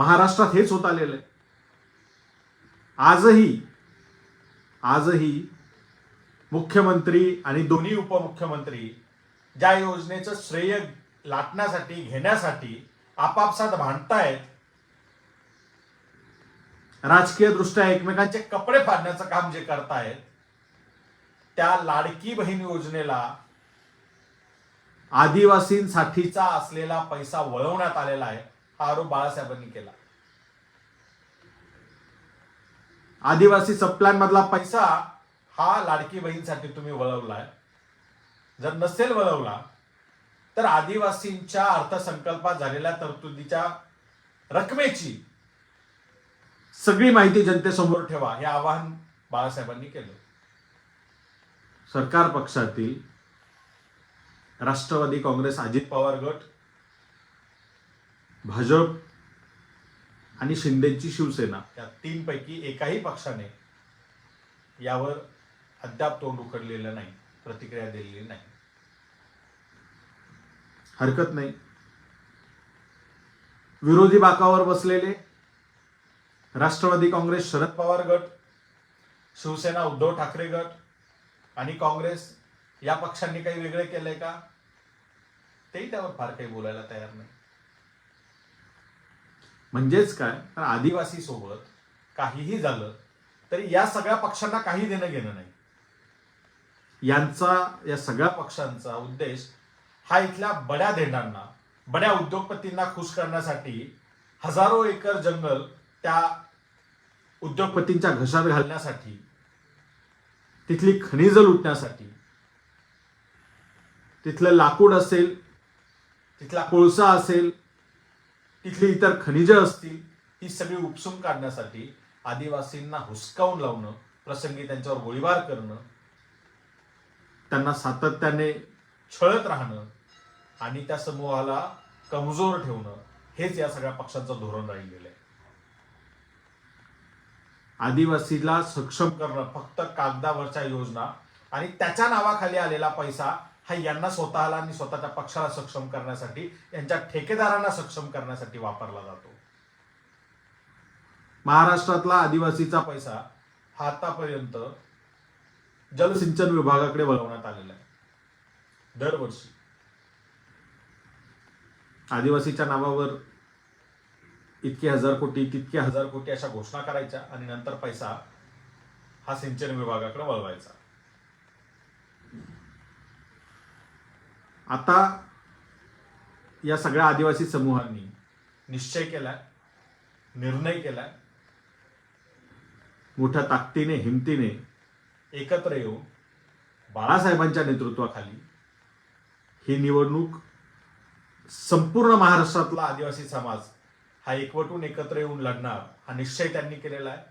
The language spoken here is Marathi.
महाराष्ट्रात हेच होत आलेलं आहे. आजही आजही मुख्यमंत्री आणि दोन्ही उपमुख्यमंत्री ज्या योजनेचं श्रेय लाटण्यासाठी घेण्यासाठी आपापसात भांडतायत राजकीय दृष्ट्या एकमेकांचे कपडे फाडण्याचं काम जे करतायत त्या लाडकी बहीण योजनेला आदिवासींसाठीचा असलेला पैसा वळवण्यात आलेला आहे. हा आरोप बाळासाहेबांनी केला. आदिवासी सबप्लॅन मधला पैसा हा लाडकी बहीणसाठी तुम्ही वळवलाय. जर नसेल वळवला तर आदिवासींच्या अर्थसंकल्पात झालेल्या तरतुदीच्या रकमेची सगळी माहिती जनतेसमोर ठेवा हे आवाहन बाळासाहेबांनी केलं. सरकार पक्षातील राष्ट्रवादी काँग्रेस अजित पवार गट भाजप आणि शिंदेची शिवसेना. या तीन पैकी एकाही पक्षाने यावर अद्याप तोंड उघडलेलं नाही प्रतिक्रिया दिलेली नाही. हरकत नाही. विरोधी बाकावर बसलेले राष्ट्रवादी काँग्रेस शरद पवार गट शिवसेना उद्धव ठाकरे गट आणि काँग्रेस या पक्षांनी काही वेगळे केलंय का? तेही त्यावर फार काही बोलायला तयार नाही. म्हणजेच काय? तर आदिवासी सोबत काहीही झालं तरी या सगळ्या पक्षांना काही देणं घेणं नाही. यांचा या सगळ्या पक्षांचा उद्देश हा इथल्या बड्या धेंडांना बड्या उद्योगपतींना खुश करण्यासाठी हजारो एकर जंगल त्या उद्योगपतींच्या घशात घालण्यासाठी तिथली खनिज लुटण्यासाठी तिथलं लाकूड असेल तिथला कोळसा असेल तिथली इतर खनिजं असतील ही सगळी उपसून काढण्यासाठी आदिवासींना हुसकावून लावणं प्रसंगी त्यांच्यावर गोळीबार करणं त्यांना सातत्याने छळत राहणं आणि त्या समूहाला कमजोर ठेवणं हेच या सगळ्या पक्षांचं धोरण राहिलेलं आहे. आदिवासीला सक्षम करणं फक्त कागदावरच्या योजना आणि त्याच्या नावाखाली आलेला पैसा हा यांना स्वतःला आणि स्वतःच्या पक्षाला सक्षम करण्यासाठी यांच्या ठेकेदारांना सक्षम करण्यासाठी वापरला जातो. महाराष्ट्रातला आदिवासीचा पैसा हा आतापर्यंत जलसिंचन विभागाकडे वळवण्यात आलेला आहे. दरवर्षी. आदिवासीच्या नावावर इतके हजार कोटी तितके हजार कोटी अशा घोषणा करायच्या आणि नंतर पैसा हा सिंचन विभागाकडे वळवायचा. आता या सगळ्या आदिवासी समूहांनी निश्चय केला निर्णय केला मोठ्या ताकदीने हिमतीने एकत्र येऊन बाळासाहेबांच्या नेतृत्वाखाली ही निवडणूक संपूर्ण महाराष्ट्रातला आदिवासी समाज हा एकवटून एकत्र येऊन लढणार हा निश्चय त्यांनी केलेला आहे.